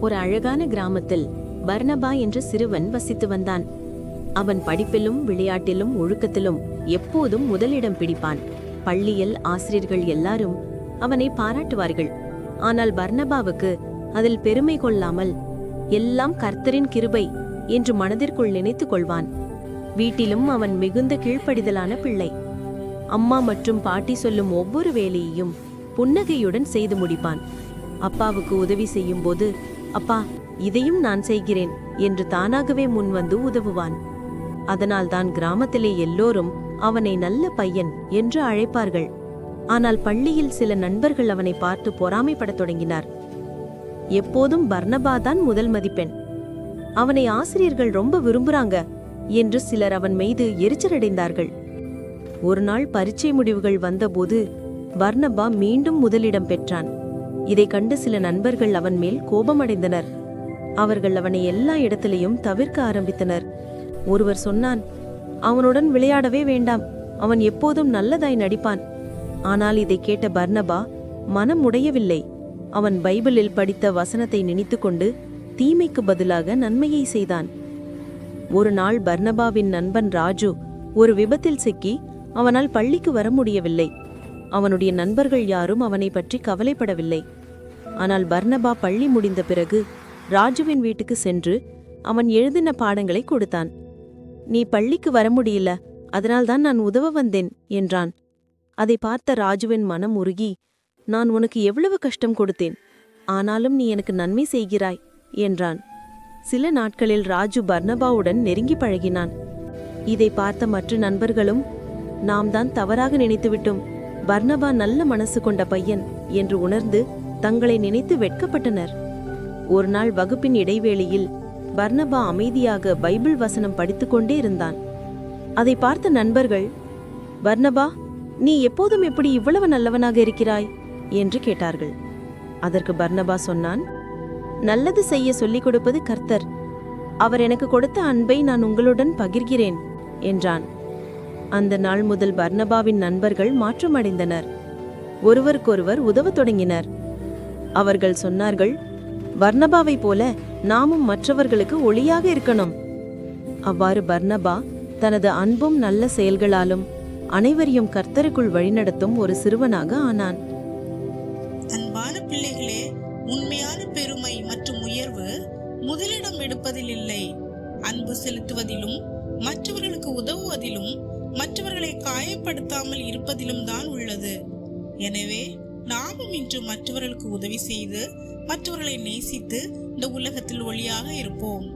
ஒரு அழகான கிராமத்தில் பர்னபா என்ற சிறுவன் வசித்து வந்தான். அவன் படிப்பிலும் விளையாட்டிலும் ஒழுக்கத்திலும் எப்போதும் முதலிடம் பிடிப்பான். பள்ளியில் ஆசிரியர்கள் எல்லாரும் அவனை பாராட்டுவார்கள். ஆனால் பர்னபாவுக்கு அதில் பெருமை கொள்ளாமல் எல்லாம் கர்த்தரின் கிருபை என்று மனதிற்குள் நினைத்துக் கொள்வான். வீட்டிலும் அவன் மிகுந்த கீழ்ப்படிதலான பிள்ளை. அம்மா மற்றும் பாட்டி சொல்லும் ஒவ்வொரு வேலையையும் புன்னகையுடன் செய்து முடிப்பான். அப்பாவுக்கு உதவி செய்யும் போது அப்பா இதையும் நான் செய்கிறேன் என்று தானாகவே முன்வந்து உதவுவான். அதனால்தான் கிராமத்திலே எல்லோரும் அவனை நல்ல பையன் என்று அழைப்பார்கள். ஆனால் பள்ளியில் சில நண்பர்கள் அவனை பார்த்து பொறாமைப்படத் தொடங்கினார். எப்போதும் பர்ணபா தான் முதல் மதிப்பெண். அவனை ஆசிரியர்கள் ரொம்ப விரும்புறாங்க என்று சிலர் அவன் மீது எரிச்சலடைந்தார்கள். ஒரு நாள் பரீட்சை முடிவுகள் வந்தபோது பர்ணபா மீண்டும் முதலிடம் பெற்றான். இதைக் கண்டு சில நண்பர்கள் அவன் மேல் கோபமடைந்தனர். அவர்கள் அவனை எல்லா இடத்திலையும் தவிர்க்க ஆரம்பித்தனர். ஒருவர் சொன்னான் அவனுடன் விளையாடவே வேண்டாம் அவன் எப்போதும் நல்லதாய் நடிப்பான். ஆனால் இதை கேட்ட பர்னபா மனம் உடையவில்லை. அவன் பைபிளில் படித்த வசனத்தை நினைத்துக்கொண்டு தீமைக்கு பதிலாக நன்மையை செய்தான். ஒரு நாள் பர்னபாவின் நண்பன் ராஜு ஒரு விபத்தில் சிக்கி அவனால் பள்ளிக்கு வர முடியவில்லை. அவனுடைய நண்பர்கள் யாரும் அவனை பற்றி கவலைப்படவில்லை. ஆனால் பர்னபா பள்ளி முடிந்த பிறகு ராஜுவின் வீட்டுக்கு சென்று அவன் எழுதின பாடங்களை கொடுத்தான். நீ பள்ளிக்கு வர முடியல அதனால்தான் நான் உதவ வந்தேன் என்றான். அதை பார்த்த ராஜுவின் மனம் உருகி நான் உனக்கு எவ்வளவு கஷ்டம் கொடுத்தேன் ஆனாலும் நீ எனக்கு நன்மை செய்கிறாய் என்றான். சில நாட்களில் ராஜு பர்னபாவுடன் நெருங்கி பழகினான். இதை பார்த்த மற்ற நண்பர்களும் நாம் தான் தவறாக நினைத்துவிட்டோம் பர்னபா நல்ல மனசு கொண்ட பையன் என்று உணர்ந்து தங்களை நினைத்து வெட்கப்பட்டனர். ஒரு நாள் வகுப்பின் இடைவேளையில் பர்னபா அமைதியாக பைபிள் வசனம் படித்துக்கொண்டே இருந்தான். அதை பார்த்த நண்பர்கள் பர்னபா நீ எப்போதும் எப்படி இவ்வளவு நல்லவனாக இருக்கிறாய்? என்று கேட்டார்கள். அதற்கு பர்னபா சொன்னான் நல்லது செய்ய சொல்லிக் கொடுப்பது கர்த்தர். அவர் எனக்கு கொடுத்த அன்பை நான் உங்களுடன் பகிர்கிறேன் என்றான். அந்த நாள் முதல் பர்னபாவின் நண்பர்கள் மாற்றமடைந்தனர். ஒருவருக்கொருவர் உதவத் தொடங்கினர். அவர்கள் சொன்னார்கள் வர்ணபாவை போல நாமும் மற்றவர்களுக்கு ஒளியாக இருக்கணும். அவ்வாறு பர்ணபா தனது அன்பும் நல்ல செயல்களாலும் அனைவரையும் கர்த்தருக்குள் வழிநடத்தும் ஒரு சிறுவனாக ஆனான். அன்பான பிள்ளைகளே உண்மையான பெருமை மற்றும் உயர்வு முதலிடம் எடுப்பதில் இல்லை. அன்பு செலுத்துவதிலும் மற்றவர்களுக்கு உதவுவதிலும் மற்றவர்களை காயப்படுத்தாமல் இருப்பதிலும் தான் உள்ளது. எனவே நாமும் இன்று மற்றவர்களுக்கு உதவி செய்து மற்றவர்களை நேசித்து இந்த உலகத்தில் ஒளியாக இருப்போம்.